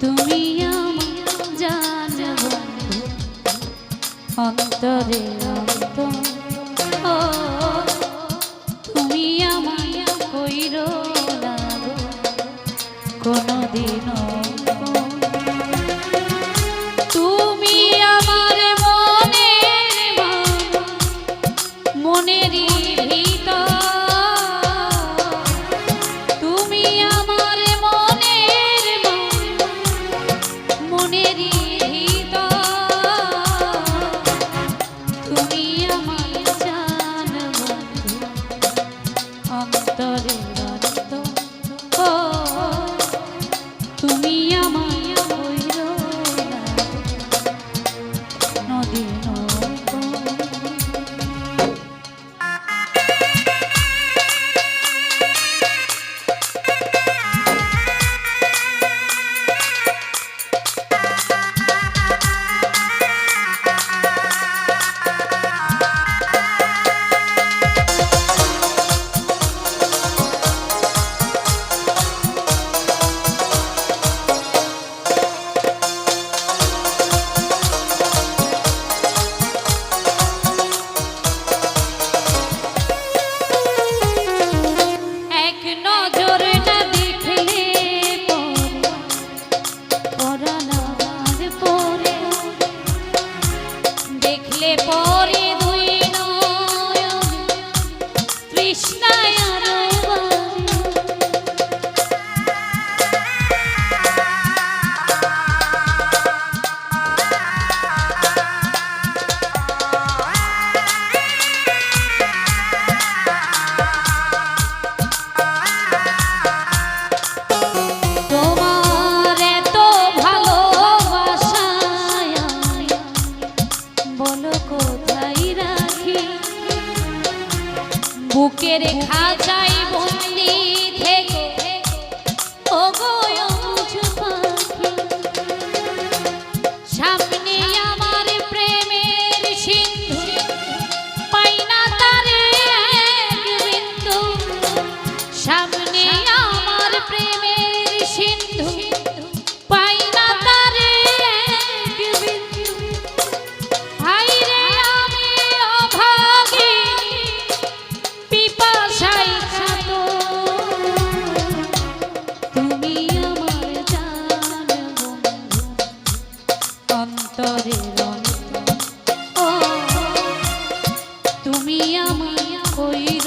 তুমি আমার জানব। অন্তরে অন্ত ও তুমি আমায় কইর না কোনদিনও বুকের খাঁচাই বন্দি থেকে। ওগো সামনে আমার প্রেমের সিন্ধু পাই না তার আমার প্রেমের অন্তরে ও তুমি আমার কইর